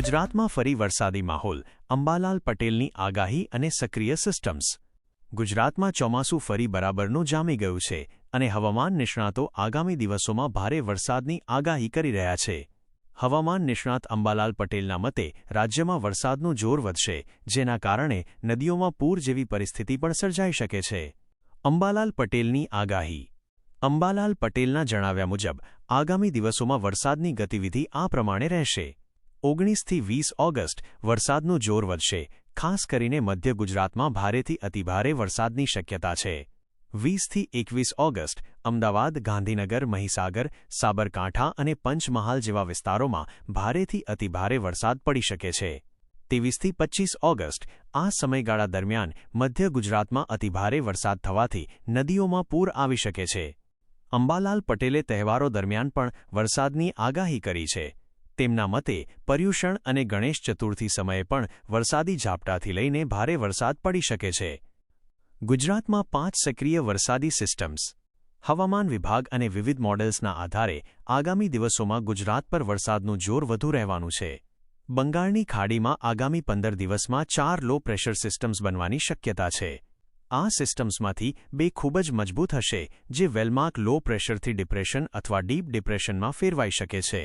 ગુજરાતમાં ફરી વરસાદી માહોલ, અંબાલાલ પટેલની આગાહી અને સક્રિય સિસ્ટમ્સ ગુજરાતમાં ચોમાસું ફરી બરાબરનું જામી ગયું છે અને હવામાન નિષ્ણાતો આગામી દિવસોમાં ભારે વરસાદની આગાહી કરી રહ્યા છે. હવામાન નિષ્ણાત અંબાલાલ પટેલના મતે, રાજ્યમાં વરસાદનું જોર વધશે, જેના કારણે નદીઓમાં પૂર જેવી પરિસ્થિતિ પણ સર્જાઈ શકે છે. અંબાલાલ પટેલની આગાહી. અંબાલાલ પટેલના જણાવ્યા મુજબ, આગામી દિવસોમાં વરસાદની ગતિવિધિ આ પ્રમાણે રહેશે. ઓગણીસથી વીસ ઓગસ્ટ વરસાદનું જોર વધશે, ખાસ કરીને મધ્ય ગુજરાતમાં ભારેથી અતિભારે વરસાદની શક્યતા છે. વીસથી એકવીસ ઓગસ્ટ અમદાવાદ, ગાંધીનગર, મહીસાગર, સાબરકાંઠા અને પંચમહાલ જેવા વિસ્તારોમાં ભારેથી અતિભારે વરસાદ પડી શકે છે. ત્રેવીસથી પચ્ચીસ ઓગસ્ટ આ સમયગાળા દરમિયાન મધ્ય ગુજરાતમાં અતિભારે વરસાદ થવાથી નદીઓમાં પૂર આવી શકે છે. અંબાલાલ પટેલે તહેવારો દરમિયાન પણ વરસાદની આગાહી કરી છે. તેમના મતે, પર્યુષણ અને ગણેશ ચતુર્થી સમયે પણ વરસાદી ઝાપટાથી લઈને ભારે વરસાદ પડી શકે છે. ગુજરાતમાં પાંચ સક્રિય વરસાદી સિસ્ટમ્સ. હવામાન વિભાગ અને વિવિધ મોડેલ્સના આધારે આગામી દિવસોમાં ગુજરાત પર વરસાદનું જોર વધુ રહેવાનું છે. બંગાળની ખાડીમાં આગામી પંદર દિવસમાં ચાર લો પ્રેશર સિસ્ટમ્સ બનવાની શક્યતા છે. આ સિસ્ટમ્સમાંથી બે ખૂબ જ મજબૂત હશે, જે વેલમાર્ક લો પ્રેશરથી ડિપ્રેશન અથવા ડીપ ડિપ્રેશનમાં ફેરવાઈ શકે છે.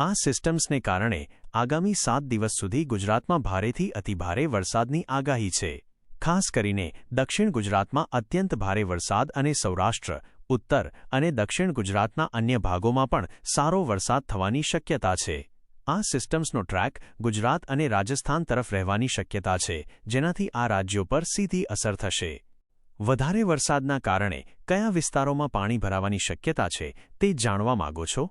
આ સિસ્ટમ્સને કારણે આગામી સાત દિવસ સુધી ગુજરાતમાં ભારેથી અતિભારે વરસાદની આગાહી છે. ખાસ કરીને દક્ષિણ ગુજરાતમાં અત્યંત ભારે વરસાદ અને સૌરાષ્ટ્ર, ઉત્તર અને દક્ષિણ ગુજરાતના અન્ય ભાગોમાં પણ સારો વરસાદ થવાની શક્યતા છે. આ સિસ્ટમ્સનો ટ્રેક ગુજરાત અને રાજસ્થાન તરફ રહેવાની શક્યતા છે, જેનાથી આ રાજ્યો પર સીધી અસર થશે. વધારે વરસાદના કારણે કયા વિસ્તારોમાં પાણી ભરાવાની શક્યતા છે તે જાણવા માગો છો?